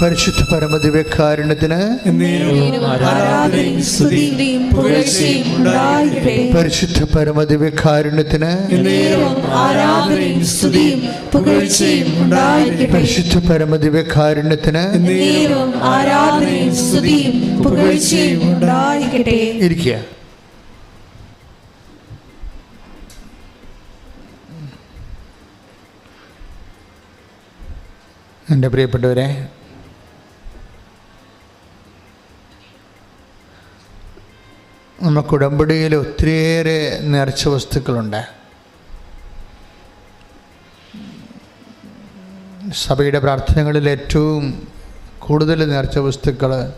പരിശുദ്ധ പരമദിവ്യകാരുണ്യത്തിന് പരിശുദ്ധ പരമദിവ്യകാരുണ്യത്തിന് പരിശുദ്ധ പരമദിവ്യകാരുണ്യത്തിന് ഇരിക്കുക. എന്റെ പ്രിയപ്പെട്ടവരെ നമുക്ക് ഉടമ്പടിയിൽ ഒത്തിരിയേറെ നേർച്ച വസ്തുക്കളുണ്ട്. സഭയുടെ പ്രാർത്ഥനകളിൽ ഏറ്റവും കൂടുതൽ നേർച്ച വസ്തുക്കൾ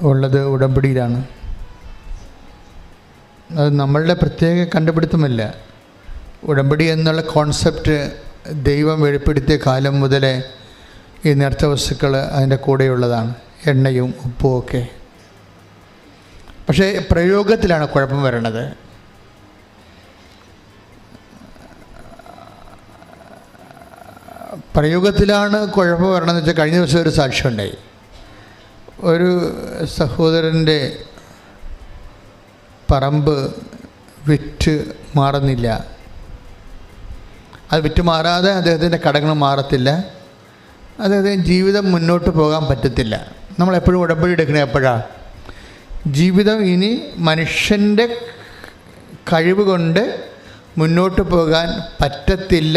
ഉള്ളത് ഉടമ്പടിയിലാണ്. അത് നമ്മളുടെ പ്രത്യേക കണ്ടുപിടുത്തമല്ല. ഉടമ്പടി എന്നുള്ള കോൺസെപ്റ്റ് ദൈവം വെളിപ്പെടുത്തിയ കാലം മുതലേ ഈ നേർച്ച വസ്തുക്കൾ അതിന്റെ കൂടെയുള്ളതാണ്. എണ്ണയും ഉപ്പും ഒക്കെ. പക്ഷേ പ്രയോഗത്തിലാണ് കുഴപ്പം വരണത്. പ്രയോഗത്തിലാണ് കുഴപ്പം വരണമെന്ന് വെച്ചാൽ കഴിഞ്ഞ ദിവസം ഒരു സാക്ഷ്യം ഉണ്ടായി. ഒരു സഹോദരന്റെ പറമ്പ് വിറ്റ് മാറുന്നില്ല. അത് വിറ്റ് മാറാതെ അദ്ദേഹത്തിന്റെ കടങ്ങൾ മാറത്തില്ല. അദ്ദേഹത്തിന് ജീവിതം മുന്നോട്ട് പോകാൻ പറ്റത്തില്ല. നമ്മളെപ്പോഴും ഉടമ്പടി എടുക്കണേ എപ്പോഴാണ് ജീവിതം ഇനി മനുഷ്യന്റെ കഴിവ് കൊണ്ട് മുന്നോട്ട് പോകാൻ പറ്റത്തില്ല.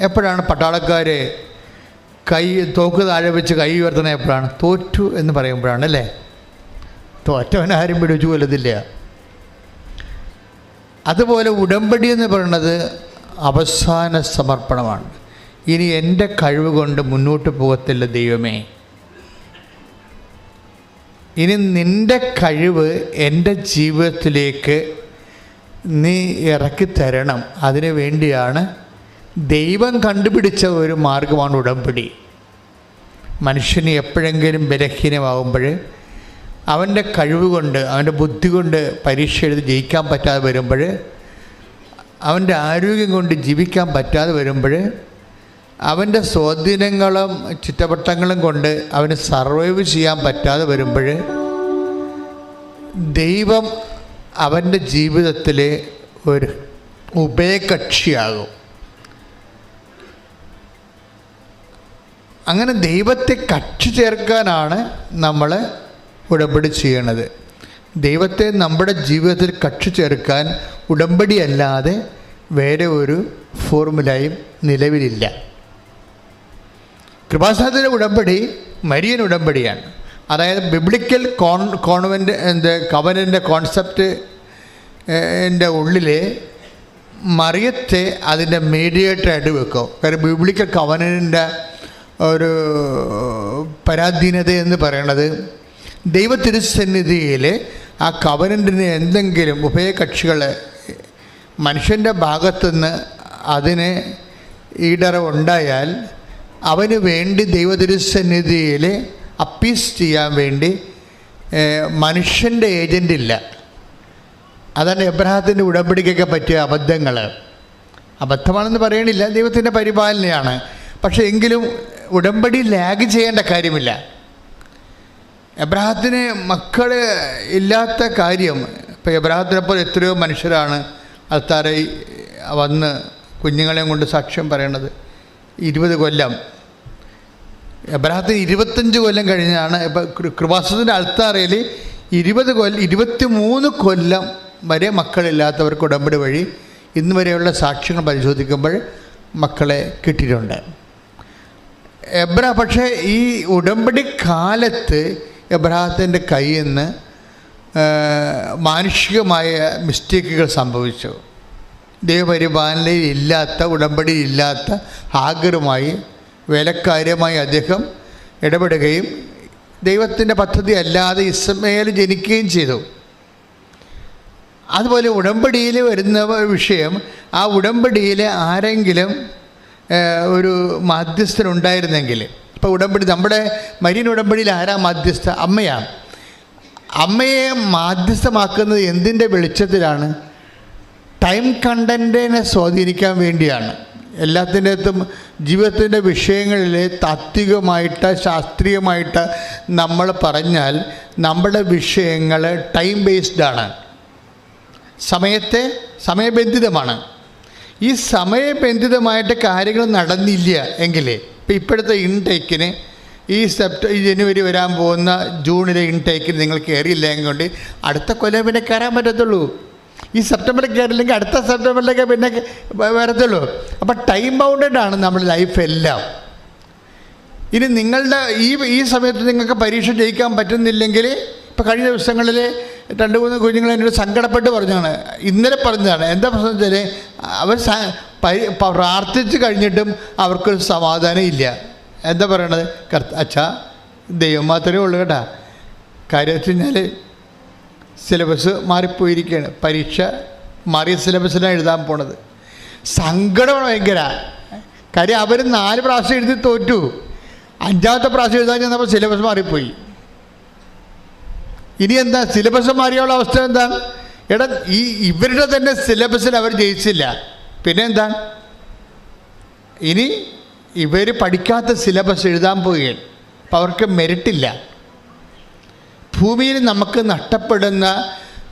എപ്പോഴാണ് പട്ടാളക്കാരെ കൈ തോക്ക് താഴെ വെച്ച് കൈ ഉയർത്തുന്നത് എപ്പോഴാണ്? തോറ്റു എന്ന് പറയുമ്പോഴാണ് അല്ലേ? തോറ്റവൻ ആരും പിടിച്ചു കൊല്ലത്തില്ല. അതുപോലെ ഉടമ്പടി എന്ന് പറയുന്നത് അവസാന സമർപ്പണമാണ്. ഇനി എന്റെ കഴിവ് കൊണ്ട് മുന്നോട്ട് പോകത്തില്ല ദൈവമേ. ഇനി നിന്റെ കഴിവ് എന്റെ ജീവിതത്തിലേക്ക് നീ ഇറക്കി തരണം. അതിനു വേണ്ടിയാണ് ദൈവം കണ്ടുപിടിച്ച ഒരു മാർഗമാണ് ഉടമ്പടി. മനുഷ്യന് എപ്പോഴെങ്കിലും ബലഹീനമാകുമ്പോൾ അവന്റെ കഴിവ് കൊണ്ട് അവന്റെ ബുദ്ധി കൊണ്ട് പരീക്ഷ എഴുതി ജയിക്കാൻ പറ്റാതെ വരുമ്പോൾ അവന്റെ ആരോഗ്യം കൊണ്ട് ജീവിക്കാൻ പറ്റാതെ വരുമ്പോൾ അവന്റെ സ്വാധീനങ്ങളും ചുറ്റവട്ടങ്ങളും കൊണ്ട് അവന് സർവൈവ് ചെയ്യാൻ പറ്റാതെ വരുമ്പോൾ ദൈവം അവന്റെ ജീവിതത്തിൽ ഒരു ഉഭയകക്ഷിയാകും. അങ്ങനെ ദൈവത്തെ കക്ഷി ചേർക്കാനാണ് നമ്മൾ ഉടമ്പടി ചെയ്യണത്. ദൈവത്തെ നമ്മുടെ ജീവിതത്തിൽ കക്ഷി ചേർക്കാൻ ഉടമ്പടിയല്ലാതെ വേറെ ഒരു ഫോർമുലയും നിലവിലില്ല. കൃപാസനത്തിന്റെ ഉടമ്പടി മരിയൻ ഉടമ്പടിയാണ്. അതായത് ബിബ്ലിക്കൽ കോൺ കോൺവെന്റ് എന്ത് കവനന്റെ കോൺസെപ്റ്റ് എന്റെ ഉള്ളിൽ മറിയത്തെ അതിന്റെ മീഡിയേറ്ററായിട്ട് വെക്കും. കാര്യം ബിബ്ലിക്കൽ കവനന്റെ ഒരു പരാധീനത എന്ന് പറയണത് ദൈവത്തിരുസന്നിധിയിൽ ആ കവനന്റിന് എന്തെങ്കിലും ഉഭയകക്ഷികൾ മനുഷ്യന്റെ ഭാഗത്തുനിന്ന് അതിന് ഈടറവുണ്ടായാൽ അവന് വേണ്ടി ദൈവതിരുസന്നിധിയിൽ അപ്പീസ് ചെയ്യാൻ വേണ്ടി മനുഷ്യന്റെ ഏജന്റ് ഇല്ല. അതാണ് എബ്രഹാത്തിന്റെ ഉടമ്പടിക്കൊക്കെ പറ്റിയ അബദ്ധങ്ങൾ അബദ്ധമാണെന്ന് പറയണില്ല ദൈവത്തിന്റെ പരിപാലനയാണ്. പക്ഷേ എങ്കിലും ഉടമ്പടി ലാഗ് ചെയ്യേണ്ട കാര്യമില്ല. എബ്രഹത്തിന് മക്കൾ ഇല്ലാത്ത കാര്യം ഇപ്പോൾ എബ്രഹത്തിനെ പോലെ എത്രയോ മനുഷ്യരാണ് അൽത്താരെ വന്ന് കുഞ്ഞുങ്ങളെയും കൊണ്ട് സാക്ഷ്യം പറയണത്. ഇരുപത് കൊല്ലം. എബ്രഹത്തിന് ഇരുപത്തഞ്ച് കൊല്ലം കഴിഞ്ഞാണ് ഇപ്പം കൃപാസത്തിന്റെ അൾത്താറയിൽ ഇരുപത് കൊല്ലം ഇരുപത്തി മൂന്ന് കൊല്ലം വരെ മക്കളില്ലാത്തവർക്ക് ഉടമ്പടി വഴി ഇന്ന് വരെയുള്ള സാക്ഷ്യങ്ങൾ പരിശോധിക്കുമ്പോൾ മക്കളെ കിട്ടിയിട്ടുണ്ട്. എബ്ര പക്ഷേ ഈ ഉടമ്പടി കാലത്ത് എബ്രഹത്തിന്റെ കയ്യിൽ നിന്ന് മാനുഷികമായ മിസ്റ്റേക്കുകൾ സംഭവിച്ചു. ദൈവപരിപാലനയിൽ ഇല്ലാത്ത ആഗ്രഹമായി വേലക്കാര്യമായി അദ്ദേഹം ഇടപെടുകയും ദൈവത്തിന്റെ പദ്ധതി അല്ലാതെ ഇസ്മേൽ ജനിക്കുകയും ചെയ്തു. അതുപോലെ ഉടമ്പടിയിൽ വരുന്ന വിഷയം ആ ഉടമ്പടിയിൽ ആരെങ്കിലും ഒരു മാധ്യസ്ഥനുണ്ടായിരുന്നെങ്കിൽ ഇപ്പോൾ ഉടമ്പടി നമ്മുടെ മരീൻ ഉടമ്പടിയിൽ ആരാ മധ്യസ്ഥ? അമ്മയാണ് അമ്മയെ മാധ്യസ്ഥമാക്കുന്നത് എന്തിന്റെ വെളിച്ചത്തിലാണ്? ടൈം കണ്ടന്റിനെ സ്വാധീനിക്കാൻ വേണ്ടിയാണ്. എല്ലാത്തിന്റെ അകത്തും ജീവിതത്തിന്റെ വിഷയങ്ങളിൽ താത്വികമായിട്ട് ശാസ്ത്രീയമായിട്ട് നമ്മൾ പറഞ്ഞാൽ നമ്മുടെ വിഷയങ്ങൾ ടൈം ബേസ്ഡ് ആണ്. സമയത്തെ സമയബന്ധിതമാണ്. ഈ സമയബന്ധിതമായിട്ട് കാര്യങ്ങൾ നടന്നില്ല എങ്കിൽ ഇപ്പം ഇപ്പോഴത്തെ ഇൻടേക്കിന് ഈ സെപ്റ്റ ഈ ജനുവരി വരാൻ പോകുന്ന ജൂണിലെ ഇൻടേക്കിന് നിങ്ങൾ കയറിയില്ല എങ്കിൽ അടുത്ത കൊല്ലം പിന്നെ കയറാൻ പറ്റത്തുള്ളൂ. ഈ സെപ്റ്റംബറിൽ കയറില്ലെങ്കിൽ അടുത്ത സെപ്റ്റംബറിലേക്ക് പിന്നെ വരത്തുള്ളൂ. അപ്പം ടൈം ബൗണ്ടഡ് ആണ് നമ്മുടെ ലൈഫ് എല്ലാം. ഇനി നിങ്ങളുടെ ഈ ഈ സമയത്ത് നിങ്ങൾക്ക് പരീക്ഷ ജയിക്കാൻ പറ്റുന്നില്ലെങ്കിൽ ഇപ്പോൾ കഴിഞ്ഞ ദിവസങ്ങളിൽ രണ്ട് മൂന്ന് കുഞ്ഞുങ്ങൾ എന്നോട് സങ്കടപ്പെട്ട് പറഞ്ഞാണ് ഇന്നലെ പറഞ്ഞതാണ്. എന്താ പ്രശ്നം വെച്ചാൽ അവർ പ്രാർത്ഥിച്ച് കഴിഞ്ഞിട്ടും അവർക്കൊരു സമാധാനം ഇല്ല. എന്താ പറയണത്? കർത്ത അച്ഛാ ദൈവം മാത്രമേ ഉള്ളൂ കേട്ടാ. കാര്യം വെച്ച് കഴിഞ്ഞാൽ സിലബസ് മാറിപ്പോയിരിക്കുകയാണ്. പരീക്ഷ മാറിയ സിലബസിലാണ് എഴുതാൻ പോണത്. സങ്കടമാണ് ഭയങ്കര. കാര്യം അവർ നാല് പ്രാവശ്യം എഴുതി തോറ്റു. അഞ്ചാമത്തെ പ്രാവശ്യം എഴുതാൻ ചെന്നപ്പോൾ സിലബസ് മാറിപ്പോയി. ഇനി എന്താ? സിലബസ് മാറിയുള്ള അവസ്ഥ എന്താ? എടാ ഈ ഇവരുടെ തന്നെ സിലബസിൽ അവർ ജയിച്ചില്ല. പിന്നെ എന്താ? ഇനി ഇവർ പഠിക്കാത്ത സിലബസ് എഴുതാൻ പോവുകയാണ്. അപ്പം അവർക്ക് മെറിറ്റില്ല ഭൂമിയിൽ നമുക്ക് നഷ്ടപ്പെടുന്ന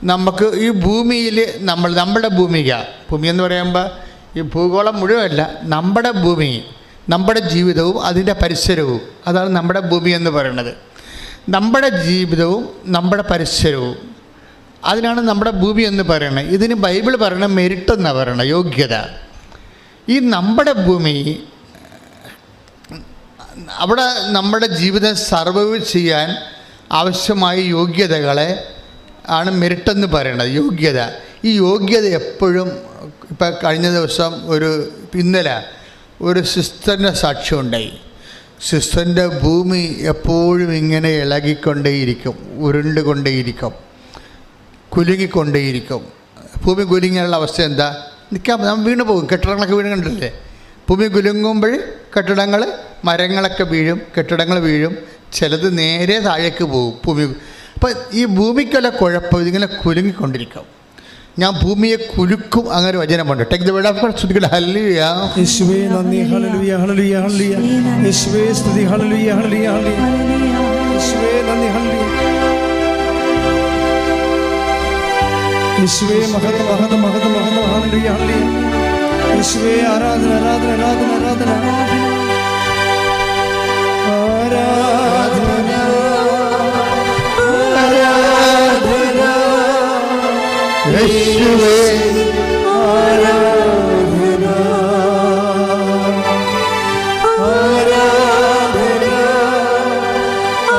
നമുക്ക് ഈ ഭൂമിയിൽ നമ്മൾ നമ്മുടെ ഭൂമിക. ഭൂമി എന്ന് പറയുമ്പോൾ ഈ ഭൂഗോളം മുഴുവനല്ല നമ്മുടെ ഭൂമി നമ്മുടെ ജീവിതവും അതിന്റെ പരിസരവും. അതാണ് നമ്മുടെ ഭൂമി എന്ന് പറയുന്നത്. നമ്മുടെ ജീവിതവും നമ്മുടെ പരിസരവും. അതിനാണ് നമ്മുടെ ഭൂമി എന്ന് പറയുന്നത്. ഇതിന് ബൈബിൾ പറയണ മെരിറ്റ് എന്നാണ് പറയണത് യോഗ്യത. ഈ നമ്മുടെ ഭൂമി അവിടെ നമ്മുടെ ജീവിതം സർവൈവ് ചെയ്യാൻ ആവശ്യമായ യോഗ്യതകളെ ആണ് മെരിട്ടെന്ന് പറയുന്നത് യോഗ്യത. ഈ യോഗ്യത എപ്പോഴും ഇപ്പം കഴിഞ്ഞ ദിവസം ഒരു ഇന്നലെ ഒരു സിസ്റ്ററിന്റെ സാക്ഷ്യം ഉണ്ടായി സിസ്റ്ററിന്റെ ഭൂമി എപ്പോഴും ഇങ്ങനെ ഇളകിക്കൊണ്ടേയിരിക്കും ഉരുണ്ടുകൊണ്ടേയിരിക്കും കുലുങ്ങിക്കൊണ്ടേയിരിക്കും. ഭൂമി കുലുങ്ങിയുള്ള അവസ്ഥ എന്താ? നിൽക്കാൻ നമ്മൾ വീണ് പോകും കെട്ടിടങ്ങളൊക്കെ വീണ് കണ്ടില്ലേ ഭൂമി കുലുങ്ങുമ്പോൾ കെട്ടിടങ്ങൾ മരങ്ങളൊക്കെ വീഴും കെട്ടിടങ്ങൾ വീഴും ചിലത് നേരെ താഴേക്ക് പോകും. ഭൂമി അപ്പം ഈ ഭൂമിക്കുള്ള കുഴപ്പം ഇതിങ്ങനെ കുലുങ്ങിക്കൊണ്ടിരിക്കും. ഞാൻ ഭൂമിയെ കുലുക്കും അങ്ങനെ വചനമുണ്ട് take the word of God ശ്രുതികൾ hallelujah യേശുവേ നന്ദി. ഹല്ലേലൂയ ഹല്ലേലൂയ ഹല്ലേലൂയ യേശുവേ സ്തുതി. ഹല്ലേലൂയ ഹല്ലേലൂയ ഹല്ലേലൂയ യേശുവേ നന്ദി ഹല്ലേലൂയ യേശുവേ മഹത് മഹത് മഹത് മഹത് ഹല്ലേലൂയ ഹല്ലേലൂയ യേശുവേ ആരാധന ആരാധന ആരാധന ആരാധന. ആരാധന. യേശുവേ ആരാധന. ആരാധന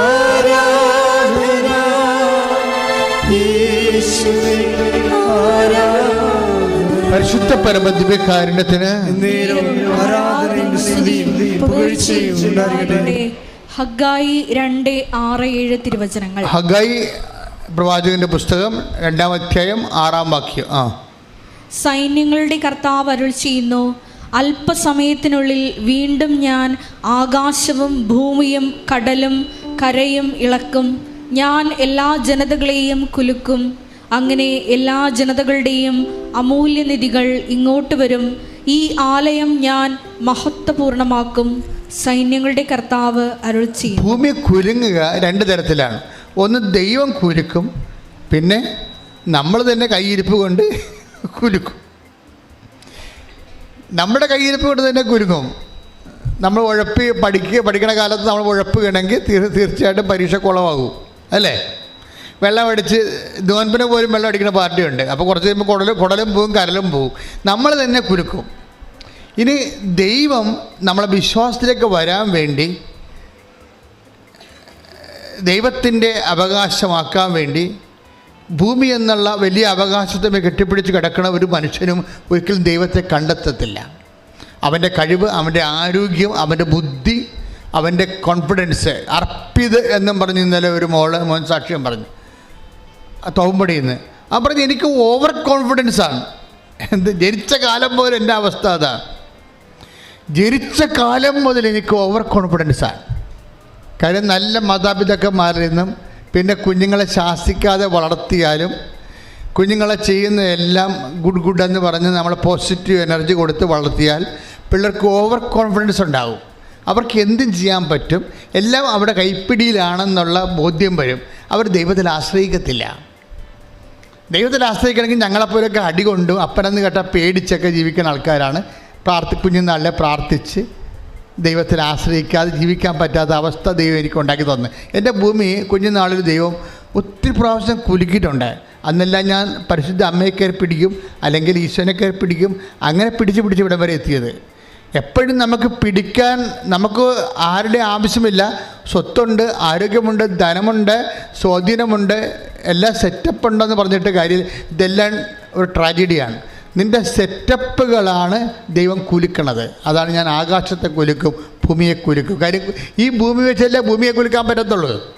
ആരാധന. യേശുവേ ആരാധന. പരിശുദ്ധ പരമദിവ്യകാരുണ്യത്തിന് ഹഗായി രണ്ട് ആറ് ഏഴ് തിരുവചനങ്ങൾ. ഹഗായി പ്രവാചകന്റെ പുസ്തകം രണ്ടാം അധ്യായം ആറാം വാക്യം. ആ. സൈന്യങ്ങളുടെ കർത്താവ് അരുൾ ചെയ്യുന്നു അല്പസമയത്തിനുള്ളിൽ വീണ്ടും ഞാൻ ആകാശവും ഭൂമിയും കടലും കരയും ഇളക്കും. ഞാൻ എല്ലാ ജനതകളെയും കുലുക്കും. അങ്ങനെ എല്ലാ ജനതകളുടെയും അമൂല്യനിധികൾ ഇങ്ങോട്ട് വരും. ഈ ആലയം ഞാൻ മഹത്വപൂർണമാക്കും സൈന്യങ്ങളുടെ കർത്താവ് അരുൾ ചെയ്യും ഭൂമി കുലുങ്ങുക രണ്ട് തരത്തിലാണ്. ഒന്ന് ദൈവം കുരുക്കും പിന്നെ നമ്മൾ തന്നെ കൈയിരിപ്പ് കൊണ്ട് കുരുക്കും. നമ്മുടെ കൈയിരിപ്പ് കൊണ്ട് തന്നെ കുരുക്കും. നമ്മൾ ഉഴപ്പി പഠിക്കുക പഠിക്കണ കാലത്ത് നമ്മൾ ഉഴപ്പുകയാണെങ്കിൽ തീർ തീർച്ചയായിട്ടും പരീക്ഷ കുളമാകും. അല്ലേ? വെള്ളം അടിച്ച് ദോൻപിനെ പോലും വെള്ളം അടിക്കുന്ന പാർട്ടിയുണ്ട്. അപ്പോൾ കുറച്ച് കഴിയുമ്പോൾ കുടലും കുടലും പോവും കരലും പോവും. നമ്മൾ തന്നെ കുരുക്കും. ഇനി ദൈവം നമ്മളെ വിശ്വാസത്തിലേക്ക് വരാൻ വേണ്ടി ദൈവത്തിന്റെ അവകാശമാക്കാൻ വേണ്ടി ഭൂമി എന്നുള്ള വലിയ അവകാശത്തെ കെട്ടിപ്പിടിച്ച് കിടക്കുന്ന ഒരു മനുഷ്യനും ഒരിക്കലും ദൈവത്തെ കണ്ടെത്തത്തില്ല. അവന്റെ കഴിവ് അവന്റെ ആരോഗ്യം അവന്റെ ബുദ്ധി അവന്റെ കോൺഫിഡൻസ് അർപ്പിത് എന്നും പറഞ്ഞ് ഇന്നലെ ഒരു മോൾ മോൻ സാക്ഷ്യം പറഞ്ഞു. തോമ്പടിയിൽ നിന്ന് ആ പറഞ്ഞ് എനിക്ക് ഓവർ കോൺഫിഡൻസ് ആണ്. എന്ത് ജനിച്ച കാലം പോലെ എന്റെ അവസ്ഥ അതാണ് ജനിച്ച കാലം മുതൽ എനിക്ക് ഓവർ കോൺഫിഡൻസ് ആണ്. കാര്യം നല്ല മാതാപിതാക്കന്മാരിൽ നിന്നും പിന്നെ കുഞ്ഞുങ്ങളെ ശാസിക്കാതെ വളർത്തിയാലും കുഞ്ഞുങ്ങളെ ചെയ്യുന്ന എല്ലാം ഗുഡ് ഗുഡ് എന്ന് പറഞ്ഞ് നമ്മൾ പോസിറ്റീവ് എനർജി കൊടുത്ത് വളർത്തിയാൽ പിള്ളേർക്ക് ഓവർ കോൺഫിഡൻസ് ഉണ്ടാകും അവർക്ക് എന്തും ചെയ്യാൻ പറ്റും. എല്ലാം അവിടെ കൈപ്പിടിയിലാണെന്നുള്ള ബോധ്യം വരും. അവർ ദൈവത്തിൽ ആശ്രയിക്കത്തില്ല. ദൈവത്തിൽ ആശ്രയിക്കണമെങ്കിൽ ഞങ്ങളെപ്പോലൊക്കെ അടികൊണ്ടും അപ്പനെന്ന് കേട്ടാൽ പേടിച്ചൊക്കെ ജീവിക്കുന്ന ആൾക്കാരാണ്. പ്രാർത്ഥി കുഞ്ഞുനാളിലെ പ്രാർത്ഥിച്ച് ദൈവത്തിൽ ആശ്രയിക്കാതെ ജീവിക്കാൻ പറ്റാത്ത അവസ്ഥ ദൈവം എനിക്ക് ഉണ്ടാക്കി തന്നു. എന്റെ ഭൂമി കുഞ്ഞുനാളിൽ ദൈവം ഒത്തിരി പ്രാവശ്യം കുലുക്കിയിട്ടുണ്ട്. അന്നെല്ലാം ഞാൻ പരിശുദ്ധ അമ്മയെ കയറി പിടിക്കും അല്ലെങ്കിൽ ഈശ്വരനെ കയറി പിടിക്കും അങ്ങനെ പിടിച്ച് പിടിച്ച് ഇവിടം വരെ എത്തിയത്. എപ്പോഴും നമുക്ക് പിടിക്കാൻ നമുക്ക് ആരുടെ ആവശ്യമില്ല. സ്വത്തുണ്ട് ആരോഗ്യമുണ്ട് ധനമുണ്ട് സ്വാധീനമുണ്ട് എല്ലാം സെറ്റപ്പ് ഉണ്ടെന്ന് പറഞ്ഞിട്ട് കാര്യം ഇതെല്ലാം ഒരു ട്രാജഡിയാണ് നിന്റെ സെറ്റപ്പുകളാണ് ദൈവം കുലുക്കണത്. അതാണ് ഞാൻ ആകാശത്തെ കുലുക്കും ഭൂമിയെ കുലുക്കും. കാര്യം ഈ ഭൂമി വെച്ചല്ലേ ഭൂമിയെ കുലുക്കാൻ പറ്റത്തുള്ളൂ?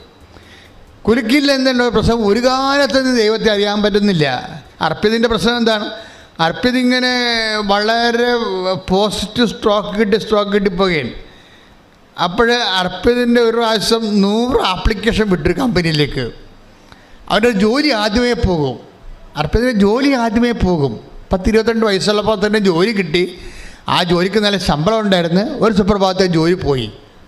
കുലുക്കില്ല എന്നുള്ള പ്രശ്നം ഒരു കാലത്ത് ദൈവത്തെ അറിയാൻ പറ്റുന്നില്ല. അർപ്പിതിന്റെ പ്രശ്നം എന്താണ്? അർപ്പിത് ഇങ്ങനെ വളരെ പോസിറ്റീവ് സ്ട്രോക്ക് കിട്ടി സ്ട്രോക്ക് കിട്ടിപ്പോകുകയും അപ്പോൾ അർപ്പിതിന്റെ ഒരു പ്രാവശ്യം നൂറ് ആപ്ലിക്കേഷൻ വിട്ടൊരു കമ്പനിയിലേക്ക്. അവന്റെ ജോലി ആദ്യമേ പോകും. അർപ്പിതിന്റെ ജോലി ആദ്യമേ പോകും. പത്ത് ഇരുപത്തിരണ്ട് വയസ്സുള്ളപ്പോൾ തന്നെ ജോലി കിട്ടി. ആ ജോലിക്ക് നല്ല ശമ്പളം ഉണ്ടായിരുന്നു. ഒരു സുപ്രഭാതത്തെ ജോലി പോയി.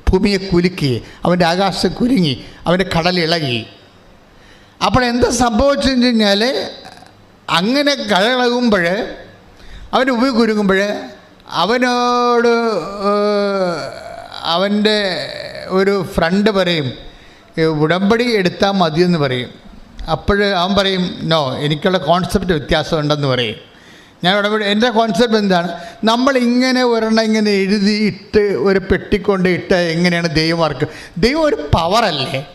ഭൂമിയെ കുലുക്കി. അവന്റെ ആകാശം കുലുങ്ങി. അവന്റെ കടൽ ഇളകി. അപ്പോൾ എന്താ സംഭവിച്ചെന്ന് കഴിഞ്ഞാൽ അങ്ങനെ കടലിളകുമ്പോൾ അവൻ ഉപ്പി കുരുങ്ങുമ്പോൾ അവനോട് അവന്റെ ഒരു ഫ്രണ്ട് പറയും ഉടമ്പടി എടുത്താൽ മതിയെന്ന് പറയും. അപ്പോൾ അവൻ പറയും നോ എനിക്കുള്ള കോൺസെപ്റ്റ് വ്യത്യാസമുണ്ടെന്ന് പറയും. ഞാൻ ഇടപെടും എന്റെ കോൺസെപ്റ്റ് എന്താണ്? നമ്മൾ ഇങ്ങനെ ഒരെണ്ണം ഇങ്ങനെ എഴുതി ഇട്ട് ഒരു പെട്ടിക്കൊണ്ട് ഇട്ട് എങ്ങനെയാണ് ദൈവം വർക്ക്? ദൈവം ഒരു പവറല്ലേ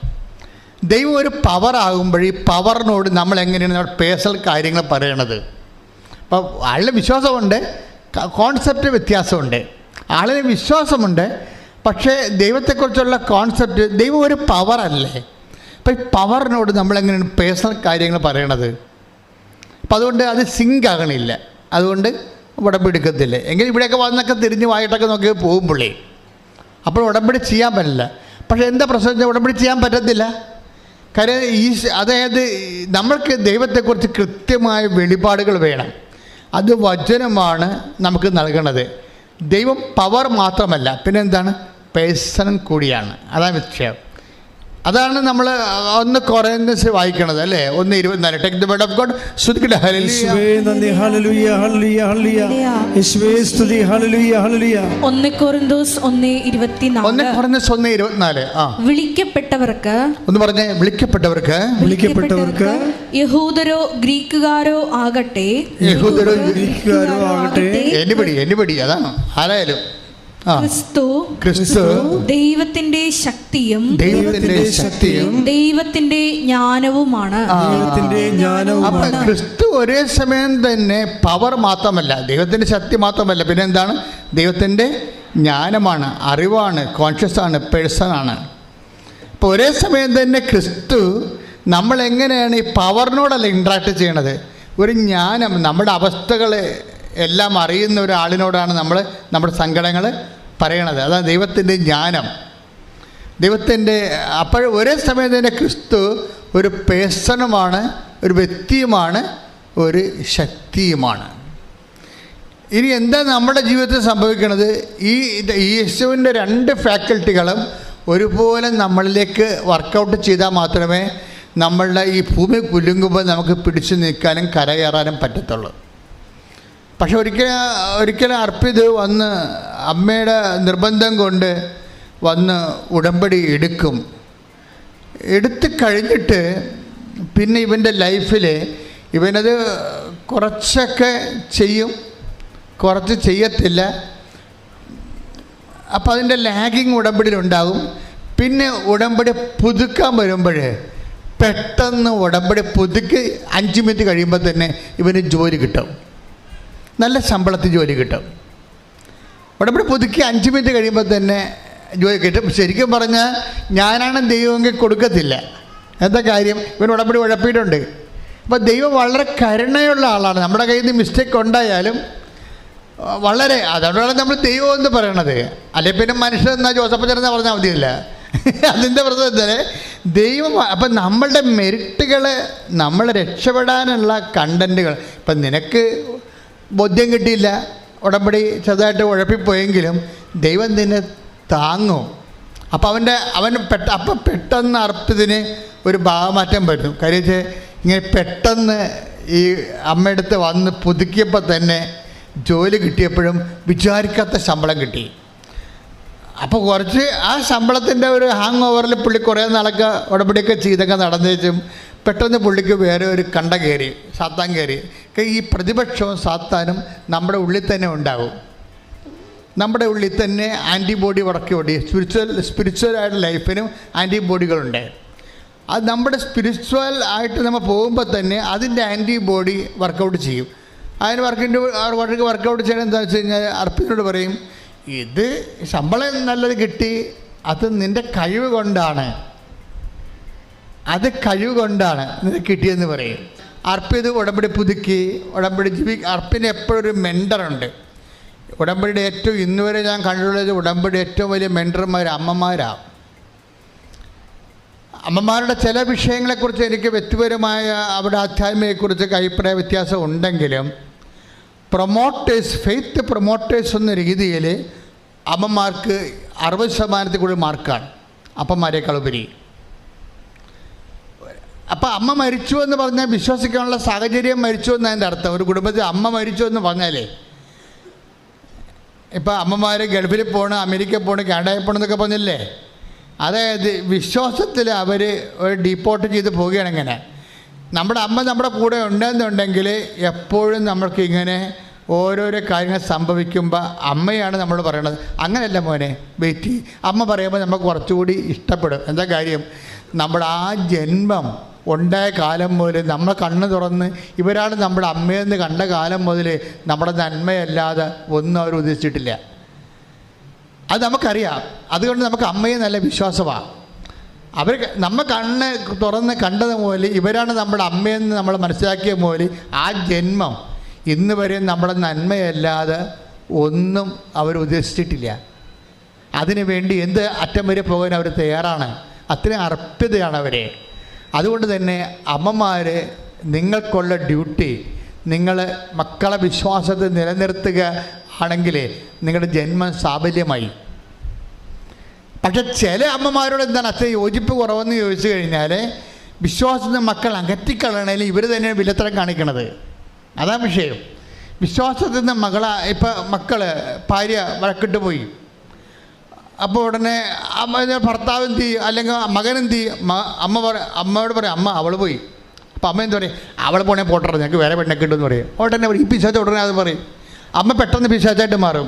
ദൈവം ഒരു പവർ ആകുമ്പോൾ ഈ പവറിനോട് നമ്മൾ എങ്ങനെയാണ് നമ്മുടെ പേഴ്സണൽ കാര്യങ്ങൾ പറയണത്? അപ്പോൾ ആളിന് വിശ്വാസമുണ്ട് കോൺസെപ്റ്റ് വ്യത്യാസമുണ്ട്. ആളിന് വിശ്വാസമുണ്ട് പക്ഷേ ദൈവത്തെക്കുറിച്ചുള്ള കോൺസെപ്റ്റ് ദൈവം ഒരു പവറല്ലേ അപ്പം ഈ പവറിനോട് നമ്മളെങ്ങനെയാണ് പേഴ്സണൽ കാര്യങ്ങൾ പറയണത്? അപ്പം അതുകൊണ്ട് അത് സിങ്ക് ആകണില്ല. അതുകൊണ്ട് ഉടമ്പടി എടുക്കത്തില്ല എങ്കിൽ ഇവിടെയൊക്കെ വന്നൊക്കെ തിരിഞ്ഞ് വായിട്ടൊക്കെ നോക്കി പോകും പുള്ളി. അപ്പോൾ ഉടമ്പടി ചെയ്യാൻ പറ്റില്ല. പക്ഷേ എന്താ പ്രശ്നം ഉടമ്പടി ചെയ്യാൻ പറ്റത്തില്ല. കാര്യം ഈ അതായത് നമ്മൾക്ക് ദൈവത്തെക്കുറിച്ച് കൃത്യമായ വെളിപാടുകൾ വേണം. അത് വചനമാണ് നമുക്ക് നൽകണത്. ദൈവം പവർ മാത്രമല്ല. പിന്നെ എന്താണ് പേഴ്സൺ കൂടിയാണ്. അതാണ് വിഷയം. അതാണ് നമ്മൾ ഒന്ന് കുറേന്ന് വായിക്കണത് അല്ലേ? ഒന്ന് ഇരുപത്തിനാല്. Take the word of God ശ്രുതിക്കട്ടെ. Hallelujah യേശുവേ നന്ദി. ഹല്ലേലൂയ ഹല്ലേലൂയ ഹല്ലേലൂയ സ്തുതി. ഹല്ലേലൂയ ഹല്ലേലൂയ ഒന്ന് കൊറിന്തോസ് ഒന്ന് ഒന്ന് ഇരുപത്തിനാല് ഒന്ന് ഇരുപത്തിനാല്. ആ. വിളിക്കപ്പെട്ടവർക്ക് ഒന്ന് പറഞ്ഞേ വിളിക്കപ്പെട്ടവർക്ക്. വിളിക്കപ്പെട്ടവർക്ക് യഹൂദരോ ഗ്രീക്കുകാരോ ആകട്ടെ. യഹൂദരോ ഗ്രീക്കുകാരോ ആകട്ടെ. എനിബടി എനിബടി അതാണ്. ആരായാലും. ക്രിസ്തു ക്രിസ്തു ദൈവത്തിന്റെ ശക്തിയും ദൈവത്തിന്റെ ശക്തിയും ദൈവത്തിന്റെ ജ്ഞാനവുമാണ്. ദൈവത്തിന്റെ അപ്പൊ ജ്ഞാനവുമാണ്. ക്രിസ്തു ഒരേ സമയം തന്നെ പവർ മാത്രമല്ല ദൈവത്തിന്റെ ശക്തി മാത്രമല്ല. പിന്നെ എന്താണ്? ദൈവത്തിന്റെ ജ്ഞാനമാണ് അറിവാണ് കോൺഷ്യസ് ആണ് പേഴ്സൺ ആണ്. അപ്പോൾ ഒരേ സമയം തന്നെ ക്രിസ്തു നമ്മൾ എങ്ങനെയാണ് ഈ പവറിനോടല്ല ഇൻട്രാക്ട് ചെയ്യണത്? ഒരു ജ്ഞാനം നമ്മുടെ അവസ്ഥകൾ എല്ലാം അറിയുന്ന ഒരാളിനോടാണ് നമ്മൾ നമ്മുടെ സങ്കടങ്ങൾ പറയണത്. അതാണ് ദൈവത്തിന്റെ ജ്ഞാനം. ദൈവത്തിന്റെ അപ്പോൾ ഒരേ സമയം തന്നെ ക്രിസ്തു ഒരു പേഴ്സണുമാണ് ഒരു വ്യക്തിയുമാണ് ഒരു ശക്തിയുമാണ്. ഇനി എന്താ നമ്മുടെ ജീവിതത്തിൽ സംഭവിക്കുന്നത് ഈ ഈ യേശുവിന്റെ രണ്ട് ഫാക്കൽറ്റികളും ഒരുപോലെ നമ്മളിലേക്ക് വർക്കൗട്ട് ചെയ്താൽ മാത്രമേ നമ്മളുടെ ഈ ഭൂമി കുലുങ്ങുമ്പോൾ നമുക്ക് പിടിച്ചു നിൽക്കാനും കരകയറാനും പറ്റത്തുള്ളൂ. പക്ഷെ ഒരിക്കലും ഒരിക്കലും അർപ്പിത് വന്ന് അമ്മയുടെ നിർബന്ധം കൊണ്ട് വന്ന് ഉടമ്പടി എടുക്കും. എടുത്ത് കഴിഞ്ഞിട്ട് പിന്നെ ഇവന്റെ ലൈഫിൽ ഇവനത് കുറച്ചൊക്കെ ചെയ്യും. കുറച്ച് ചെയ്യത്തില്ല. അപ്പോൾ അതിന്റെ ലാഗിങ് ഉടമ്പടിയിലുണ്ടാകും. പിന്നെ ഉടമ്പടി പുതുക്കാൻ വരുമ്പോൾ പെട്ടെന്ന് ഉടമ്പടി പുതുക്കി അഞ്ച് മിനിറ്റ് കഴിയുമ്പോൾ തന്നെ ഇവന് ജോലി കിട്ടും. നല്ല ശമ്പളത്തിൽ ജോലി കിട്ടും. ഉടമ്പടി പുതുക്കി അഞ്ച് മിനിറ്റ് കഴിയുമ്പോൾ തന്നെ ജോലി കിട്ടും. ശരിക്കും പറഞ്ഞാൽ ഞാനാണ് ദൈവമെങ്കിൽ കൊടുക്കത്തില്ല. എന്താ കാര്യം? ഇവൻ ഉടമ്പടി ഉഴപ്പിയിട്ടുണ്ട്. അപ്പോൾ ദൈവം വളരെ കരുണയുള്ള ആളാണ്. നമ്മുടെ കയ്യിൽ നിന്ന് മിസ്റ്റേക്ക് ഉണ്ടായാലും വളരെ അതുകൊണ്ടാണ് നമ്മൾ ദൈവം എന്ന് പറയണത്. അല്ലെ പിന്നെ മനുഷ്യൻ എന്നാൽ ജോസഫ് ചേർന്ന് പറഞ്ഞാൽ മതിയല്ല? അതിന്റെ പ്രശ്നം എന്താ ദൈവം അപ്പം നമ്മളുടെ മെരിറ്റുകൾ നമ്മൾ രക്ഷപ്പെടാനുള്ള കണ്ടന്റുകൾ ഇപ്പം നിനക്ക് ബോധ്യം കിട്ടിയില്ല. ഉടമ്പടി ചെറുതായിട്ട് ഉഴപ്പിപ്പോയെങ്കിലും ദൈവം തന്നെ താങ്ങും. അപ്പം അവന്റെ അവൻ പെട്ട അപ്പം പെട്ടെന്ന് അർപ്പിതിന് ഒരു ഭാവമാറ്റം പറ്റും കാര്യം ഇങ്ങനെ പെട്ടെന്ന് ഈ അമ്മയടുത്ത് വന്ന് പുതുക്കിയപ്പോൾ തന്നെ ജോലി കിട്ടിയപ്പോഴും വിചാരിക്കാത്ത ശമ്പളം കിട്ടി. അപ്പോൾ കുറച്ച് ആ ശമ്പളത്തിന്റെ ഒരു ഹാങ് ഓവറിൽ പുള്ളി കുറേ നാളൊക്കെ ഉടമ്പടിയൊക്കെ ചെയ്തൊക്കെ നടന്നേച്ചും പെട്ടെന്ന് പുള്ളിക്ക് വേറെ ഒരു കണ്ട കയറി സാത്താൻ കയറി. ഈ പ്രതിപക്ഷവും സാത്താനും നമ്മുടെ ഉള്ളിൽ തന്നെ ഉണ്ടാകും നമ്മുടെ ഉള്ളിൽ തന്നെ ആന്റിബോഡി വടക്കി ഓടി സ്പിരിച്വൽ ആയിട്ട് ലൈഫിനും ആന്റിബോഡികളുണ്ട് അത് നമ്മുടെ സ്പിരിച്വൽ ആയിട്ട് നമ്മൾ പോകുമ്പോൾ തന്നെ അതിന്റെ ആന്റിബോഡി വർക്കൗട്ട് ചെയ്യും. അതിന് വർക്കിന്റെ വർക്ക് വർക്കൗട്ട് ചെയ്യണം എന്താ വെച്ച് കഴിഞ്ഞാൽ അർപ്പിനോട് പറയും ഇത് ശമ്പളം നല്ലത് കിട്ടി അത് നിന്റെ കഴിവ് കൊണ്ടാണ്. അത് കഴിവ് കൊണ്ടാണ് നിനക്ക് കിട്ടിയെന്ന് പറയും. അർപ്പിത് ഉടമ്പടി പുതുക്കി ഉടമ്പടി ജീവി അർപ്പിന് എപ്പോഴും ഒരു മെൻഡറുണ്ട് ഉടമ്പടിയുടെ ഏറ്റവും ഇന്നുവരെ ഞാൻ കണ്ടിട്ടുള്ളത് ഉടമ്പടി ഏറ്റവും വലിയ മെൻഡർമാർ അമ്മമാരാണ് അമ്മമാരുടെ ചില വിഷയങ്ങളെക്കുറിച്ച് എനിക്ക് വ്യക്തിപരമായ അവരുടെ ആധ്യാത്മികയെക്കുറിച്ചൊക്കെ അഭിപ്രായ വ്യത്യാസം ഉണ്ടെങ്കിലും പ്രൊമോട്ടേഴ്സ് ഫെയ്ത്ത് പ്രൊമോട്ടേഴ്സ് എന്ന രീതിയിൽ അമ്മമാർക്ക് അറുപത് ശതമാനത്തിൽ കൂടുതൽ മാർക്കാണ് അപ്പന്മാരെക്കാൾ ഉപരി അപ്പം അമ്മ മരിച്ചു എന്ന് പറഞ്ഞാൽ വിശ്വസിക്കാനുള്ള സാഹചര്യം മരിച്ചു എന്നതിന്റെ അർത്ഥം. ഒരു കുടുംബത്തിൽ അമ്മ മരിച്ചു എന്ന് പറഞ്ഞാലേ. ഇപ്പൊ അമ്മമാർ ഗൾഫിൽ പോകണം അമേരിക്കയിൽ പോകണം കാനഡയിൽ പോകണം എന്നൊക്കെ പറഞ്ഞില്ലേ? അതായത് വിശ്വാസത്തിൽ അവർ ഒരു ഡീപ്പോർട്ട് ചെയ്ത് പോവുകയാണ് ഇങ്ങനെ. നമ്മുടെ അമ്മ നമ്മുടെ കൂടെ ഉണ്ടെന്നുണ്ടെങ്കിൽ എപ്പോഴും നമ്മൾക്ക് ഇങ്ങനെ ഓരോരോ കാര്യങ്ങൾ സംഭവിക്കുമ്പോൾ അമ്മയാണ് നമ്മൾ പറയണത്. അങ്ങനെയല്ല മോനെ വെയിറ്റ് അമ്മ പറയുമ്പോൾ നമുക്ക് കുറച്ചുകൂടി ഇഷ്ടപ്പെടും. എന്താ കാര്യം? നമ്മുടെ ആ ജന്മം ഉണ്ടായ കാലം മുതൽ നമ്മൾ കണ്ണ് തുറന്ന് ഇവരാണ് നമ്മുടെ അമ്മയെന്ന് കണ്ട കാലം മുതൽ നമ്മുടെ നന്മയല്ലാതെ ഒന്നും അവർ ഉദ്ദേശിച്ചിട്ടില്ല. അത് നമുക്കറിയാം. അതുകൊണ്ട് നമുക്ക് അമ്മയെ നല്ല വിശ്വാസമാണ് അവർ നമ്മൾ കണ്ണ് തുറന്ന് കണ്ടത് മുതൽ ഇവരാണ് നമ്മുടെ അമ്മയെന്ന് നമ്മൾ മനസ്സിലാക്കിയ മുതൽ ആ ജന്മം ഇന്ന് വരെ നമ്മുടെ നന്മയല്ലാതെ ഒന്നും അവർ ഉദ്ദേശിച്ചിട്ടില്ല. അതിനു വേണ്ടി എന്ത് അറ്റം വരെ പോകാൻ അവർ തയ്യാറാണ്. അത്രയും അർപ്പിതയാണ് അവരെ. അതുകൊണ്ട് തന്നെ അമ്മമാർ നിങ്ങൾക്കുള്ള ഡ്യൂട്ടി നിങ്ങൾ മക്കളെ വിശ്വാസത്തെ നിലനിർത്തുക ആണെങ്കിൽ നിങ്ങളുടെ ജന്മം സാഫല്യമായി പക്ഷെ ചില അമ്മമാരോട് എന്താണ് അത്ര യോജിപ്പ് കുറവെന്ന് ചോദിച്ചു കഴിഞ്ഞാൽ വിശ്വാസത്തിൽ മക്കൾ അകറ്റിക്കളയണേൽ ഇവർ തന്നെ വിലത്തരം കാണിക്കണത്. അതാണ് വിഷയം. വിശ്വാസത്തിൽ നിന്ന് മകളെ ഇപ്പം മക്കൾ ഭാര്യ വഴക്കിട്ട് പോയി. അപ്പോൾ ഉടനെ അമ്മ ഭർത്താവ് എന്ത് ചെയ്യും? അല്ലെങ്കിൽ മകൻ എന്ത് ചെയ്യും? അമ്മ പറ അമ്മയോട് പറയും അമ്മ അവൾ പോയി. അപ്പം അമ്മ എന്ത് പറയും? അവൾ പോണേ പോട്ടറ ഞങ്ങൾക്ക് വേറെ പെണ്ണെ കിട്ടുമെന്ന് പറയും. ഉടനെ ഈ പിശാച്ച ഉടനെ അത് പറയും. അമ്മ പെട്ടെന്ന് പിശാച്ചായിട്ട് മാറും.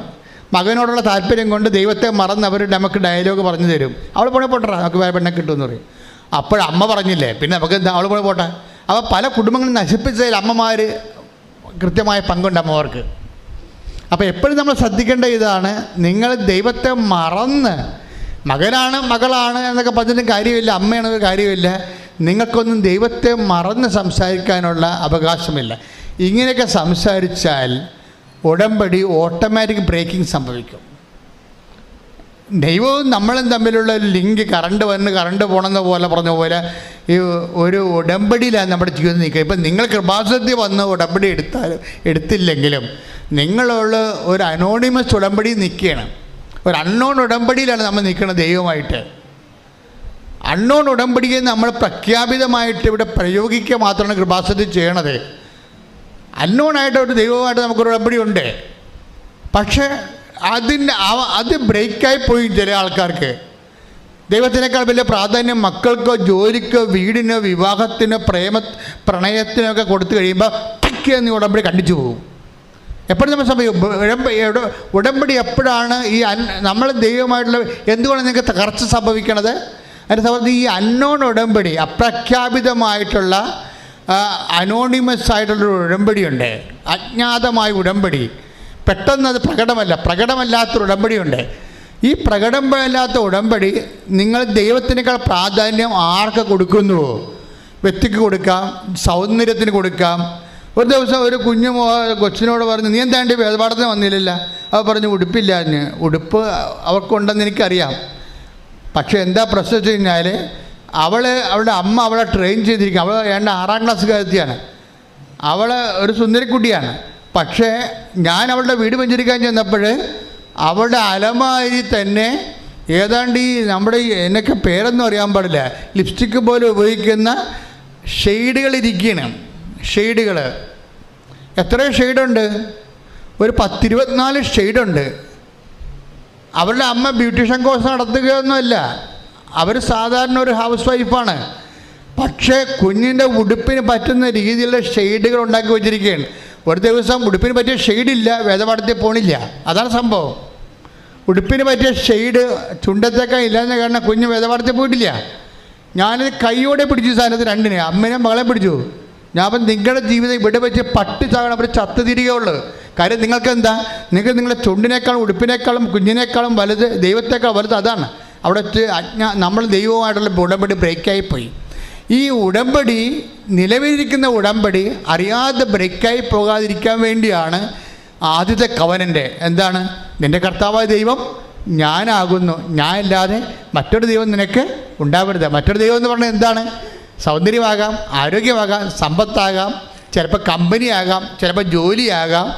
മകനോടുള്ള താല്പര്യം കൊണ്ട് ദൈവത്തെ മറന്ന് അവർ നമുക്ക് ഡയലോഗ് പറഞ്ഞു തരും. അവൾ പോണേ പോട്ടറ നമുക്ക് വേറെ പെണ്ണെ കിട്ടുമെന്ന് പറയും. അപ്പോഴമ്മ പറഞ്ഞില്ലേ പിന്നെ നമുക്ക് എന്താ അവൾ പോണേ പോട്ടെ? അപ്പോൾ പല കുടുംബങ്ങളും നശിപ്പിച്ചതിൽ അമ്മമാർ കൃത്യമായ പങ്കുണ്ട് അമ്മമാർക്ക്. അപ്പോൾ എപ്പോഴും നമ്മൾ ശ്രദ്ധിക്കേണ്ട ഇതാണ് നിങ്ങൾ ദൈവത്തെ മറന്ന് മകനാണ് മകളാണ് എന്നൊക്കെ പറഞ്ഞിട്ടും കാര്യമില്ല അമ്മയാണെന്നൊരു കാര്യമില്ല നിങ്ങൾക്കൊന്നും ദൈവത്തെ മറന്ന് സംസാരിക്കാനുള്ള അവകാശമില്ല. ഇങ്ങനെയൊക്കെ സംസാരിച്ചാൽ ഉടമ്പടി ഓട്ടോമാറ്റിക് ബ്രേക്കിംഗ് സംഭവിക്കും. ദൈവവും നമ്മളും തമ്മിലുള്ള ഒരു ലിങ്ക് കറണ്ട് വന്ന് കറണ്ട് പോണെന്ന പോലെ പറഞ്ഞ പോലെ ഈ ഒരു ഉടമ്പടിയിലാണ് നമ്മുടെ ജീവിതം നിൽക്കുക. ഇപ്പം നിങ്ങൾ കൃപാസനത്തിൽ വന്ന് ഉടമ്പടി എടുത്താലും എടുത്തില്ലെങ്കിലും നിങ്ങളുള്ള ഒരു അനോണിമസ് ഉടമ്പടി നിൽക്കുകയാണ്. ഒരു അൺനോൺ ഉടമ്പടിയിലാണ് നമ്മൾ നിൽക്കുന്നത് ദൈവമായിട്ട്. അൺനോൺ ഉടമ്പടിയെ നമ്മൾ പ്രഖ്യാപിതമായിട്ട് ഇവിടെ പ്രയോഗിക്കുക മാത്രമാണ് കൃപാസനത്തിൽ ചെയ്യണത്. അൺനോൺ ആയിട്ട് ഒരു ദൈവമായിട്ട് നമുക്കൊരു ഉടമ്പടി ഉണ്ട്. പക്ഷേ അതിന്റെ അത് ബ്രേക്കായി പോയി ചില ആൾക്കാർക്ക്. ദൈവത്തിനേക്കാൾ വലിയ പ്രാധാന്യം മക്കൾക്കോ ജോലിക്കോ വീടിനോ വിവാഹത്തിനോ പ്രേമ പ്രണയത്തിനോ ഒക്കെ കൊടുത്തു കഴിയുമ്പോൾ പിക്ക് എന്ന് ഉടമ്പടി കണ്ടിച്ചു പോകും. എപ്പോഴും നമ്മൾ സംഭവിക്കും ഉടമ്പടി എപ്പോഴാണ് ഈ നമ്മൾ ദൈവമായിട്ടുള്ള എന്തുകൊണ്ടാണ് നിങ്ങൾക്ക് തകർച്ച സംഭവിക്കണത്? അതിന്റെ സംബന്ധിച്ച് ഈ അന്നോൺ ഉടമ്പടി അപ്രഖ്യാപിതമായിട്ടുള്ള അനോണിമസ് ആയിട്ടുള്ളൊരു ഉടമ്പടിയുണ്ട്. അജ്ഞാതമായ ഉടമ്പടി. പെട്ടെന്ന് അത് പ്രകടമല്ല. പ്രകടമല്ലാത്തൊരു ഉടമ്പടിയുണ്ട്. ഈ പ്രകടമല്ലാത്ത ഉടമ്പടി നിങ്ങൾ ദൈവത്തിനേക്കാൾ പ്രാധാന്യം ആർക്ക് കൊടുക്കുന്നുവോ? വ്യക്തിക്ക് കൊടുക്കാം സൗന്ദര്യത്തിന് കൊടുക്കാം. ഒരു ദിവസം ഒരു കുഞ്ഞു കൊച്ചിനോട് പറഞ്ഞു നീ എന്താണ്ട് വേദപാഠത്തിന് വന്നില്ലല്ല? അവർ പറഞ്ഞു ഉടുപ്പില്ല എന്ന് ഉടുപ്പ് അവർക്കുണ്ടെന്ന് എനിക്കറിയാം. പക്ഷേ എന്താ പ്രശ്നം വെച്ച് കഴിഞ്ഞാൽ അവൾ അവളുടെ അമ്മ അവളെ ട്രെയിൻ ചെയ്തിരിക്കും. അവൾ ഏണ്ട ആറാം ക്ലാസ് കാര്യത്തിയാണ് അവൾ ഒരു സുന്ദരിക്കുട്ടിയാണ്. പക്ഷേ ഞാൻ അവളുടെ വീട് വെഞ്ചരിക്കാൻ ചെന്നപ്പോൾ അവളുടെ അലമാരി തന്നെ ഏതാണ്ട് ഈ നമ്മുടെ എന്നൊക്കെ പേരൊന്നും അറിയാൻ പാടില്ല. ലിപ്സ്റ്റിക്ക് പോലെ ഉപയോഗിക്കുന്ന ഷെയ്ഡുകൾ ഇരിക്കണം ഷെയ്ഡുകൾ. എത്ര ഷെയ്ഡുണ്ട്. ഒരു പത്തിരുപത്തിനാല് ഷെയ്ഡുണ്ട്. അവരുടെ അമ്മ ബ്യൂട്ടീഷ്യൻ കോഴ്സ് നടത്തുകയൊന്നുമല്ല. അവർ സാധാരണ ഒരു ഹൗസ് വൈഫാണ്. പക്ഷേ കുഞ്ഞിന്റെ ഉടുപ്പിന് പറ്റുന്ന രീതിയിലുള്ള ഷെയ്ഡുകൾ ഉണ്ടാക്കി വെച്ചിരിക്കുകയാണ്. ഒരു ദിവസം ഉടുപ്പിന് പറ്റിയ ഷെയ്ഡില്ല വേദപാഠത്തിൽ പോണില്ല. അതാണ് സംഭവം. ഉടുപ്പിന് പറ്റിയ ഷെയ്ഡ് ചുണ്ടത്തേക്കാൻ ഇല്ലാന്ന് കാരണം കുഞ്ഞ് വേദപാഠത്തിൽ പോയിട്ടില്ല. ഞാൻ കൈയോടെ പിടിച്ചു സാധനത്തിൽ രണ്ടിന്. അമ്മനെ മകളെ പിടിച്ചു. ഞാൻ അപ്പം നിങ്ങളുടെ ജീവിതം ഇവിടെ വെച്ച് പട്ടി ചാകണം അവർ ചത്ത് തിരികെയുള്ളു കാര്യം നിങ്ങൾക്ക് എന്താ നിങ്ങൾക്ക് നിങ്ങളുടെ ചുണ്ടിനേക്കാളും ഉടുപ്പിനേക്കാളും കുഞ്ഞിനേക്കാളും വലുത് ദൈവത്തേക്കാൾ വലുത് അതാണ്. അവിടെ അജ്ഞ നമ്മൾ ദൈവവുമായിട്ടുള്ള ഉടമ്പടി ബ്രേക്കായി പോയി. ഈ ഉടമ്പടി നിലവിലിരിക്കുന്ന ഉടമ്പടി അറിയാതെ ബ്രേക്കായി പോകാതിരിക്കാൻ വേണ്ടിയാണ് ആദ്യത്തെ കവനന്റെ എന്താണ്? നിന്റെ കർത്താവായ ദൈവം ഞാനാകുന്നു. ഞാനില്ലാതെ മറ്റൊരു ദൈവം നിനക്ക് ഉണ്ടാവരുത്. മറ്റൊരു ദൈവം എന്ന് പറഞ്ഞാൽ എന്താണ്? സൗന്ദര്യമാകാം ആരോഗ്യമാകാം സമ്പത്താകാം ചിലപ്പോൾ കമ്പനിയാകാം ചിലപ്പോൾ ജോലിയാകാം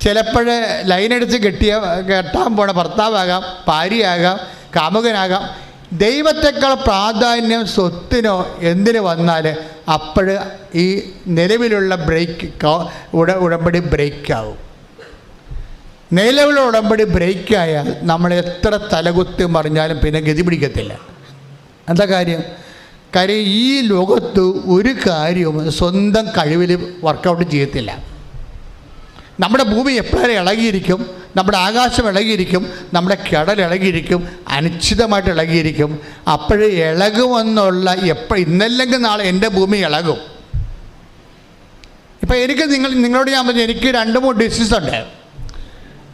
ചിലപ്പോൾ ലൈനടിച്ച് കെട്ടിയ കെട്ടാൻ പോണ ഭർത്താവാകാം ഭാര്യയാകാം കാമുകനാകാം. ദൈവത്തെക്കാൾ പ്രാധാന്യം സ്വത്തിനോ എന്തിന് വന്നാൽ അപ്പോൾ ഈ നിലവിലുള്ള ബ്രേക്ക് ഉട ഉടമ്പടി ബ്രേക്കാവും നിലവിലുള്ള ഉടമ്പടി ബ്രേക്കായാൽ നമ്മൾ എത്ര തലകുത്തി മറിഞ്ഞാലും പിന്നെ ഗതി പിടിക്കത്തില്ല. എന്താ കാര്യം? കാര്യം ഈ ലോകത്ത് ഒരു കാര്യവും സ്വന്തം കഴിവിൽ വർക്കൗട്ട് ചെയ്യത്തില്ല. നമ്മുടെ ഭൂമി എപ്പോഴും ഇളകിയിരിക്കും? നമ്മുടെ ആകാശം ഇളകിയിരിക്കും? നമ്മുടെ കടൽ ഇളകിയിരിക്കും? അനിശ്ചിതമായിട്ട് ഇളകിയിരിക്കും? അപ്പോഴേ ഇളകുമെന്നുള്ള എപ്പോൾ ഇന്നല്ലെങ്കിൽ നാളെ എന്റെ ഭൂമി ഇളകും. ഇപ്പം എനിക്ക് നിങ്ങൾ നിങ്ങളോട് ഞാൻ പറഞ്ഞു എനിക്ക് രണ്ട് മൂന്ന് ഡിസീസ് ഉണ്ട്.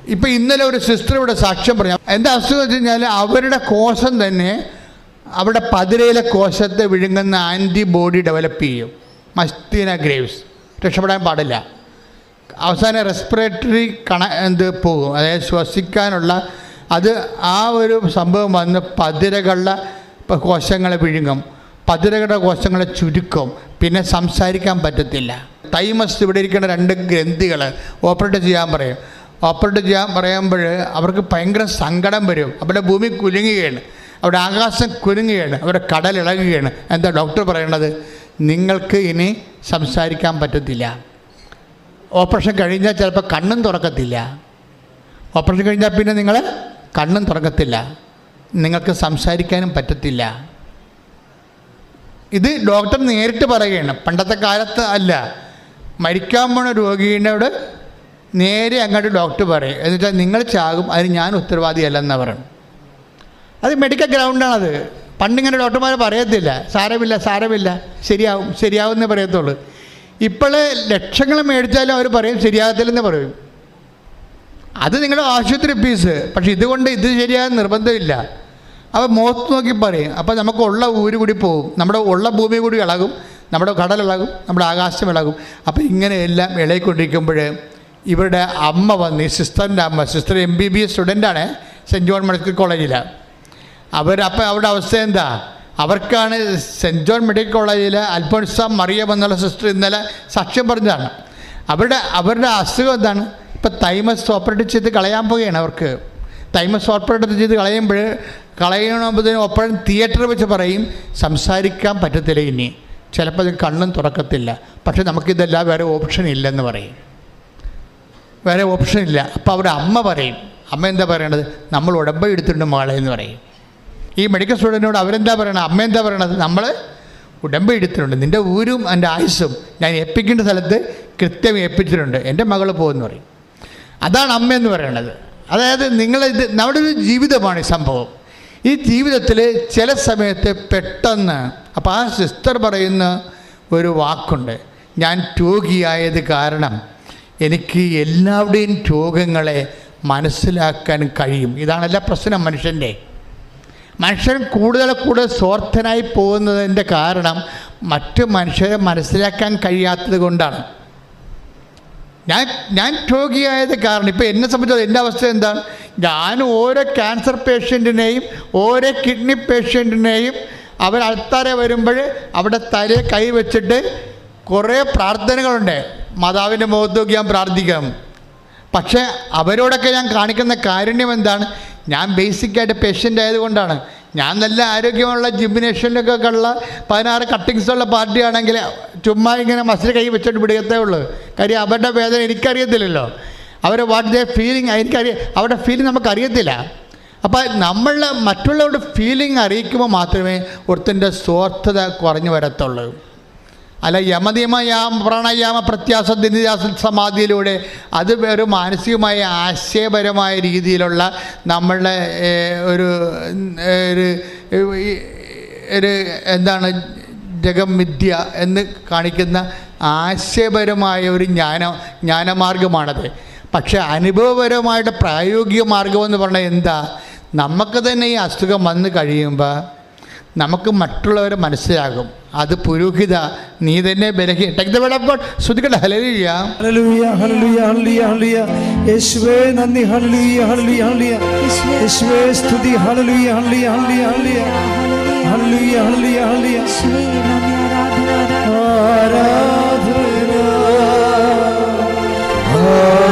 ഇപ്പം ഇന്നലെ ഒരു സിസ്റ്റർ ഇവിടെ സാക്ഷ്യം പറഞ്ഞു. എന്റെ അസുഖം വെച്ച് കഴിഞ്ഞാൽ അവരുടെ കോശം തന്നെ അവിടെ പതിരയിലെ കോശത്തെ വിഴുങ്ങുന്ന ആന്റിബോഡി ഡെവലപ്പ് ചെയ്യും. Myasthenia gravis. രക്ഷപ്പെടാൻ പാടില്ല. അവസാനം റെസ്പിറേറ്ററി കണ എന്ത് പോകും. അതായത് ശ്വസിക്കാനുള്ള അത് ആ ഒരു സംഭവം വന്ന് പതിരകളുടെ കോശങ്ങളെ വിഴുങ്ങും. പതിരകളുടെ കോശങ്ങളെ ചുരുക്കും. പിന്നെ സംസാരിക്കാൻ പറ്റത്തില്ല. തൈമസ് ഇവിടെ ഇരിക്കുന്ന രണ്ട് ഗ്രന്ഥികൾ ഓപ്പറേറ്റ് ചെയ്യാൻ പറയും. ഓപ്പറേറ്റ് ചെയ്യാൻ പറയുമ്പോൾ അവർക്ക് ഭയങ്കര സങ്കടം വരും. അവരുടെ ഭൂമി കുലുങ്ങുകയാണ്. അവരുടെ ആകാശം കുലുങ്ങുകയാണ്. അവരുടെ കടൽ ഇളകുകയാണ്. എന്താ ഡോക്ടർ പറയേണ്ടത് നിങ്ങൾക്ക് ഇനി സംസാരിക്കാൻ പറ്റത്തില്ല. ഓപ്പറേഷൻ കഴിഞ്ഞാൽ ചിലപ്പോൾ കണ്ണും തുറക്കത്തില്ല. ഓപ്പറേഷൻ കഴിഞ്ഞാൽ പിന്നെ നിങ്ങൾ കണ്ണും തുറക്കത്തില്ല. നിങ്ങൾക്ക് സംസാരിക്കാനും പറ്റത്തില്ല. ഇത് ഡോക്ടർ നേരിട്ട് പറയുകയാണ്. പണ്ടത്തെ കാലത്ത് അല്ല. മരിക്കാൻ പോണ രോഗിയോട് നേരെ അങ്ങോട്ട് ഡോക്ടർ പറയും. എന്നുവെച്ചാൽ നിങ്ങൾ ചാകും അതിന് ഞാൻ ഉത്തരവാദിയല്ലെന്ന് പറയും. അത് മെഡിക്കൽ ഗ്രൗണ്ടാണത് പണ്ടിങ്ങനെ ഡോക്ടർമാർ പറയത്തില്ല. സാരമില്ല സാരമില്ല. ശരിയാവും ശരിയാവും എന്നേ പറയത്തുള്ളൂ. ഇപ്പോൾ ലക്ഷങ്ങൾ മേടിച്ചാലും അവർ പറയും ശരിയാകത്തില്ലെന്ന് പറയും. അത് നിങ്ങളുടെ ആശുപത്രി ഫീസ്. പക്ഷെ ഇതുകൊണ്ട് ഇത് ശരിയാകാൻ നിർബന്ധമില്ല. അപ്പോൾ മുഖത്ത് നോക്കി പറയും. അപ്പോൾ നമുക്ക് ഉള്ള ഊര് കൂടി പോകും. നമ്മുടെ ഉള്ള ഭൂമി കൂടി ഇളകും. നമ്മുടെ കടൽ ഇളകും. നമ്മുടെ ആകാശം ഇളകും. അപ്പോൾ ഇങ്ങനെയെല്ലാം ഇളകിക്കൊണ്ടിരിക്കുമ്പോൾ ഇവരുടെ അമ്മ വന്ന് ഈ സിസ്റ്ററിന്റെ അമ്മ sister M B B S സ്റ്റുഡന്റാണ് saint John medical കോളേജിൽ അവരപ്പോൾ അവരുടെ അവസ്ഥ എന്താ? അവർക്കാണ് സെന്റ് ജോൺ മെഡിക്കൽ കോളേജിൽ അൽഫോൺസ മറിയം എന്നുള്ള സിസ്റ്റർ ഇന്നലെ സാക്ഷ്യം പറഞ്ഞതാണ്. അവരുടെ അവരുടെ അസുഖം എന്താണ്? ഇപ്പം തൈമസ് ഓപ്പറേറ്റ് ചെയ്ത് കളയാൻ പോവുകയാണ് അവർക്ക്. തൈമസ് ഓപ്പറേറ്റ് ചെയ്ത് കളയുമ്പോൾ കളയണതിന് ഒപ്പം തിയേറ്റർ വെച്ച് പറയും സംസാരിക്കാൻ പറ്റത്തില്ല ഇനി. ചിലപ്പോൾ അത് കണ്ണും തുറക്കത്തില്ല. പക്ഷെ നമുക്കിതെല്ലാം വേറെ ഓപ്ഷൻ ഇല്ലെന്ന് പറയും. വേറെ ഓപ്ഷൻ ഇല്ല. അപ്പോൾ അവരുടെ അമ്മ പറയും. അമ്മ എന്താ പറയണത്? നമ്മൾ ഉടമ്പ എടുത്തിട്ടുണ്ട് മകളെ എന്ന് പറയും. ഈ മെഡിക്കൽ സ്റ്റുഡന്റിനോട് അവരെന്താ പറയണത് അമ്മ എന്താ പറയണത്? നമ്മൾ ഉടമ്പടി എടുത്തിട്ടുണ്ട്. നിന്റെ ഊരും എന്റെ ആയുസ്സും ഞാൻ ഏൽപ്പിക്കേണ്ട സ്ഥലത്ത് കൃത്യം ഏൽപ്പിച്ചിട്ടുണ്ട്. എന്റെ മകൾ പോകുമെന്ന് പറയും. അതാണ് അമ്മ എന്ന് പറയണത്. അതായത് നിങ്ങളിത് നമ്മുടെ ഒരു ജീവിതമാണ് ഈ സംഭവം. ഈ ജീവിതത്തിൽ ചില സമയത്ത് പെട്ടെന്ന് അപ്പോൾ ആ സിസ്റ്റർ പറയുന്ന ഒരു വാക്കുണ്ട്. ഞാൻ രോഗിയായത് കാരണം എനിക്ക് എല്ലാവരുടെയും രോഗങ്ങളെ മനസ്സിലാക്കാൻ കഴിയും. ഇതാണല്ല പ്രശ്നം മനുഷ്യന്റെ മനുഷ്യൻ കൂടുതൽ കൂടുതൽ സ്വാർത്ഥനായി പോകുന്നതിന്റെ കാരണം മറ്റ് മനുഷ്യരെ മനസ്സിലാക്കാൻ കഴിയാത്തത് കൊണ്ടാണ്. ഞാൻ ഞാൻ രോഗിയായത് കാരണം ഇപ്പോൾ എന്നെ സംബന്ധിച്ചത് എന്റെ അവസ്ഥ എന്താണ്? ഞാൻ ഓരോ ക്യാൻസർ പേഷ്യന്റിനെയും ഓരോ കിഡ്നി പേഷ്യന്റിനെയും അവർ അൾത്താരെ വരുമ്പോൾ അവിടെ തലയെ കൈ വെച്ചിട്ട് കുറേ പ്രാർത്ഥനകളുണ്ട്. മാതാവിന്റെ മുഖത്ത് ഞാൻ പ്രാർത്ഥിക്കാം. പക്ഷേ അവരോടൊക്കെ ഞാൻ കാണിക്കുന്ന കാരുണ്യം എന്താണ്? ഞാൻ ബേസിക്കായിട്ട് പേഷ്യന്റ് ആയതുകൊണ്ടാണ്. ഞാൻ നല്ല ആരോഗ്യമുള്ള ജിംനേഷ്യനിലൊക്കെ ഉള്ള പതിനാറ് കട്ടിങ്സ് ഉള്ള പാർട്ടിയാണെങ്കിൽ ചുമ്മാ ഇങ്ങനെ മസിൽ കൈ വെച്ചിട്ട് പിടിക്കത്തേ ഉള്ളൂ. കാര്യം അവരുടെ വേദന എനിക്കറിയത്തില്ലല്ലോ. അവരെ വാട്ട് ദ ഫീലിംഗ് എനിക്കറിയ അവരുടെ ഫീലിംഗ് നമുക്കറിയത്തില്ല. അപ്പോൾ നമ്മൾ മറ്റുള്ളവരുടെ ഫീലിംഗ് അറിയിക്കുമ്പോൾ മാത്രമേ ഒരുത്തിന്റെ സ്വാർത്ഥത കുറഞ്ഞു വരത്തുള്ളൂ. അല്ല യമനിയമയാം പ്രാണായാമ പ്രത്യാസ സമാധിയിലൂടെ അത് ഒരു മാനസികമായ ആശയപരമായ രീതിയിലുള്ള നമ്മളുടെ ഒരു ഒരു എന്താണ് ജഗമിദ്യ എന്ന് കാണിക്കുന്ന ആശയപരമായ ഒരു ജ്ഞാന ജ്ഞാനമാർഗമാണത്. പക്ഷെ അനുഭവപരമായിട്ട് പ്രായോഗിക മാർഗമെന്ന് പറഞ്ഞാൽ എന്താ? നമുക്ക് തന്നെ ഈ അസുഖം വന്നു കഴിയുമ്പോൾ നമുക്ക് മറ്റുള്ളവരെ മനസ്സിലാകും. അത് പുരോഹിത നീ തന്നെ ബലഹി take of God hallelujah hallelujah hallelujah hallelujah യേശുവേ നന്ദി ഹല്ലേലൂയ ഹല്ലേലൂയ യേശുവേ സ്തുതി ഹല്ലേലൂയ ഹല്ലേലൂയ ഹല്ലേലൂയ ഹല്ലേലൂയ യേശുവേ നന്ദി ആരാധന ആരാധന.